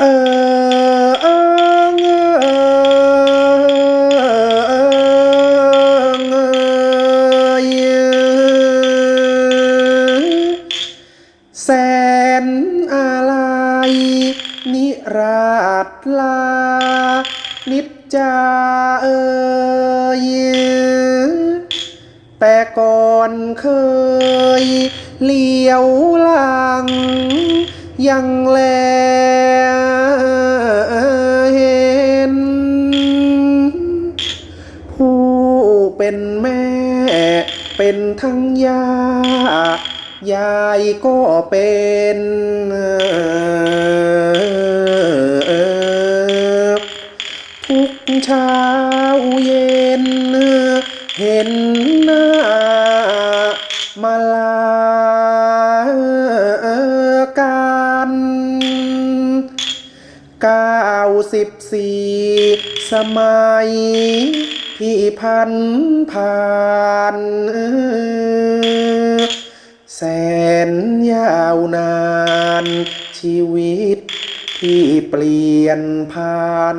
เออเออเงอเออเงยแสนอะไรนิราชลา นิจจาเอยแต่ก่อนเคยเลี้ยวหลัง ยังแล เป็นแม่ เป็นทั้งยายายก็เป็นทุกเช้าเย็น เห็นหน้า มาลากันเก้าสิบสี่สมัย ที่พันผ่านแสนยาวนาน ชีวิตที่เปลี่ยนผ่าน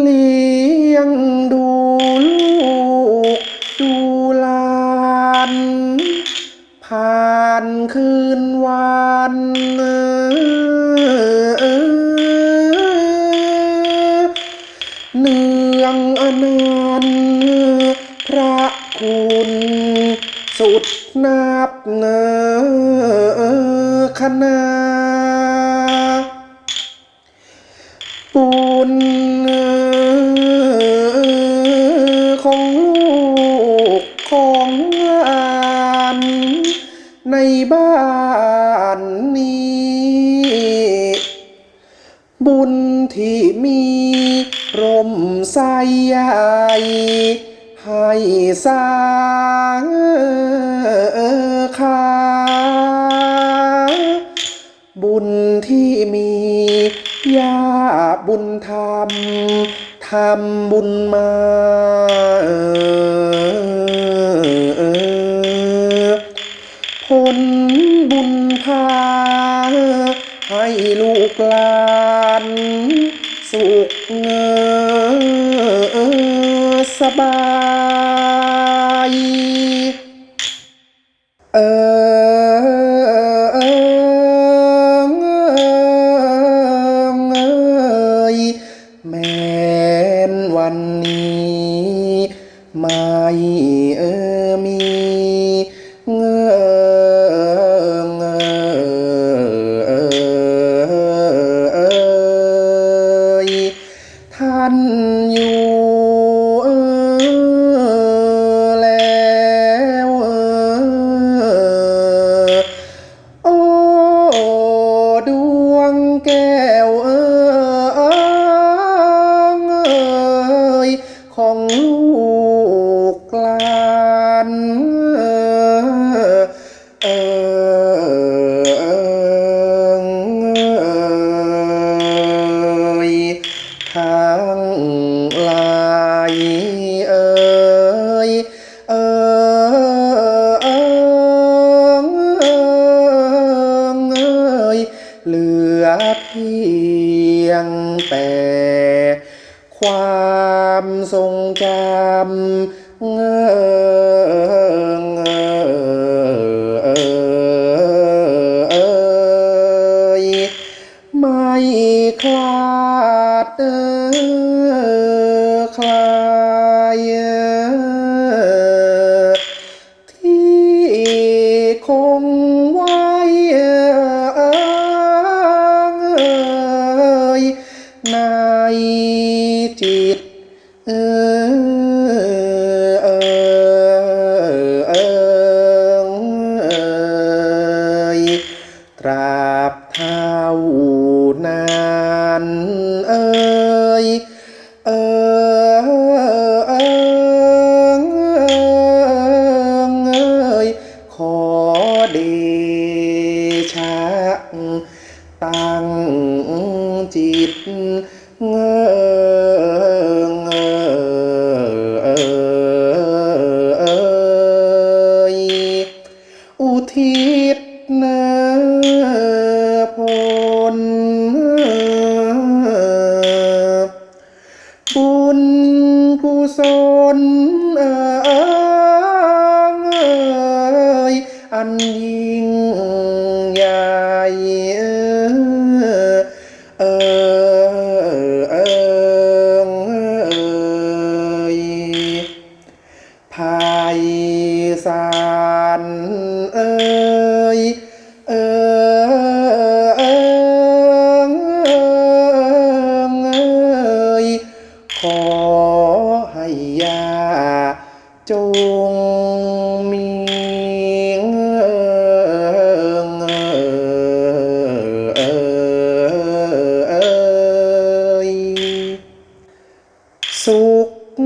เลี้ยงดูลูกดูลาน ผ่านคืนวัน เนืองอนานพระคุณสุดนับเนอคณาปู ใสใหญ่ให้สร้างคาบุญที่มีญาบุญธรรมทำบุญมาผลบุญพาให้ลูกหลาน บายเออเออเอยแม้นวันนี้ไม่เออ เออทั้งลายเอยเออเอยเหลือเพียงแต่ความทรงจำ เงยไม่คลาดเออคลาย เออเออเอยภัยสารเอยเออเออเอยขอให้ยาจงมี ข